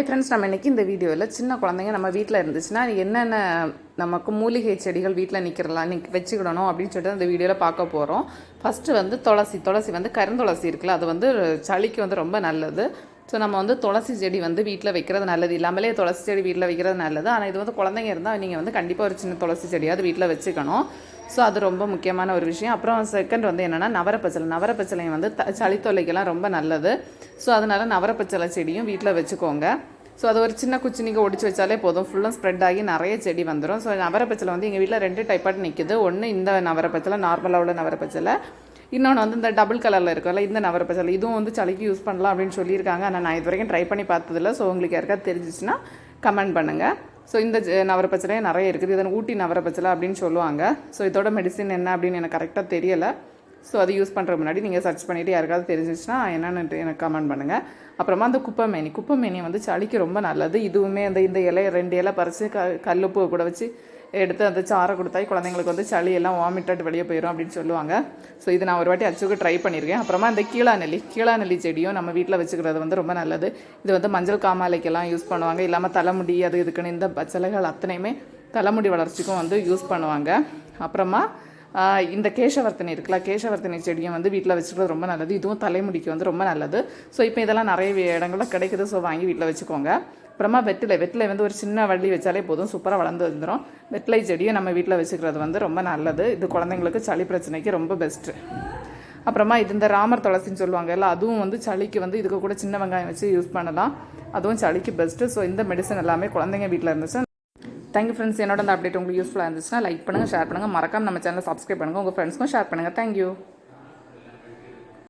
Hi friends நம்ம இன்றைக்கி இந்த வீடியோவில் சின்ன குழந்தைங்க நம்ம வீட்டில் இருந்துச்சுன்னா என்னென்ன நமக்கு மூலிகை செடிகள் வீட்டில் நிற்கிறலாம் நிக் வச்சுக்கிடணும் அப்படின்னு சொல்லிட்டு அந்த வீடியோவில் பார்க்க போகிறோம் ஃபஸ்ட்டு வந்து துளசி துளசி வந்து கருந்துளசி இருக்குல்ல அது வந்து சளிக்கு வந்து ரொம்ப நல்லது. ஸோ நம்ம வந்து துளசி செடி வந்து வீட்டில் வைக்கிறது நல்லது. இல்லாமலே துளசி செடி வீட்டில் வைக்கிறது நல்லது. ஆனால் இது வந்து குழந்தைங்க இருந்தால் நீங்கள் வந்து கண்டிப்பாக ஒரு சின்ன துளசி செடியாவது வீட்டில் வச்சுக்கணும். ஸோ அது ரொம்ப முக்கியமான ஒரு விஷயம். அப்புறம் செகண்ட் வந்து என்னென்னா நவரப்பச்சலை. நவரப்பச்சலை வந்து த சளித்தொல்லைக்கெல்லாம் ரொம்ப நல்லது. ஸோ அதனால் நவரப்பச்சலை செடியும் வீட்டில் வச்சுக்கோங்க. ஸோ அது ஒரு சின்ன குச்சி நீங்கள் ஒடிச்சு வச்சாலே போதும். ஃபுல்லாக ஸ்ப்ரெட் ஆகி நிறைய செடி வந்துடும் ஸோ நவரப்பச்சலை வந்து எங்கள் வீட்டில் ரெண்டு டைப்பாக நிற்கிது ஒன்று இந்த நவரப்பச்சலை நார்மலாக உள்ள நவரப்பச்சலை. இன்னொன்று வந்து இந்த டபுள் கலரில் இருக்கும்ல இந்த நவரப்பச்சலை இதுவும் வந்து சளிக்கு யூஸ் பண்ணலாம் அப்படின்னு சொல்லியிருக்காங்க. ஆனால் நான் இது வரைக்கும் ட்ரை பண்ணி பார்த்ததில்ல. ஸோ உங்களுக்கு யாருக்காவது தெரிஞ்சிச்சுன்னா கமெண்ட் பண்ணுங்கள் ஸோ இந்த நவரப்பச்சலையே நிறைய இருக்குது. இதன் ஊட்டி நவரப்பச்சலை அப்படின்னு சொல்லுவாங்க. ஸோ இதோட மெடிசின் என்ன அப்படின்னு எனக்கு கரெக்டாக தெரியலை. ஸோ அது யூஸ் பண்ணுற முன்னாடி நீங்கள் சர்ச் பண்ணிவிட்டு யாருக்காவது தெரிஞ்சிச்சுன்னா என்னென்னு எனக்கு கமெண்ட் பண்ணுங்கள் அப்புறமா அந்த குப்பைமேனி. குப்பைமேனி வந்து சளிக்கு ரொம்ப நல்லது. இதுவுமே அந்த இந்த இலையை ரெண்டு இலை பறித்து க கல்லுப்பு கூட வச்சு எடுத்து அந்த சாரை கொடுத்தாய் குழந்தைங்களுக்கு வந்து சளி எல்லாம் வாமிட்டாட்டு வெளியே போயிடும் அப்படின்னு சொல்லுவாங்க. ஸோ இது நான் ஒரு வாட்டி அச்சுக்கு ட்ரை பண்ணியிருக்கேன் அப்புறமா இந்த கீழாநெல்லி கீழாநெல்லி செடியும் நம்ம வீட்டில் வச்சுக்கிறது வந்து ரொம்ப நல்லது. இது வந்து மஞ்சள் காமாலைக்கெல்லாம் யூஸ் பண்ணுவாங்க. இல்லாமல் தலைமுடி அது இதுக்குன்னு இந்த பச்சலைகள் அத்தனையுமே தலைமுடி வளர்ச்சிக்கும் வந்து யூஸ் பண்ணுவாங்க. அப்புறமா இந்த கேசவர்த்தனை இருக்குல்ல கேசவர்த்தனை செடியும் வந்து வீட்டில் வச்சுக்கிறது ரொம்ப நல்லது. இதுவும் தலைமுடிக்கு வந்து ரொம்ப நல்லது. ஸோ இப்போ இதெல்லாம் நிறைய இடங்களில் கிடைக்குது. ஸோ வாங்கி வீட்டில் வச்சுக்கோங்க. அப்புறமா வெற்றிலை. வெற்றிலை வந்து ஒரு சின்ன வள்ளி வச்சாலே போதும். சூப்பராக வளர்ந்து வந்துடும் வெற்றிலை செடியும் நம்ம வீட்டில் வச்சுக்கிறது வந்து ரொம்ப நல்லது. இது குழந்தைங்களுக்கு சளி பிரச்சனைக்கு ரொம்ப பெஸ்ட்டு அப்புறமா இது இந்த ராமர் துளசின்னு சொல்லுவாங்கல்ல அதுவும் வந்து சளிக்கு வந்து இதுக்கு கூட சின்ன வெங்காயம் வச்சு யூஸ் பண்ணலாம். அதுவும் சளிக்கு பெஸ்ட்டு ஸோ இந்த மெடிசன் எல்லாமே குழந்தைங்க வீட்டில் இருந்துச்சு தேங்க்யூ ஃப்ரெண்ட்ஸ் என்னோட அந்த அப்டேட் உங்களுக்கு யூஸ்ஃபுல்லாக இருந்துச்சுன்னா லைக் பண்ணுங்கள் ஷேர் பண்ணுங்கள் மறக்காம நம்ம சேனலை சப்ஸ்கிரைப் பண்ணுங்கள் உங்கள் ஃப்ரெண்ட்ஸ்க்கும் ஷேர் பண்ணுங்கள் தேங்க்யூ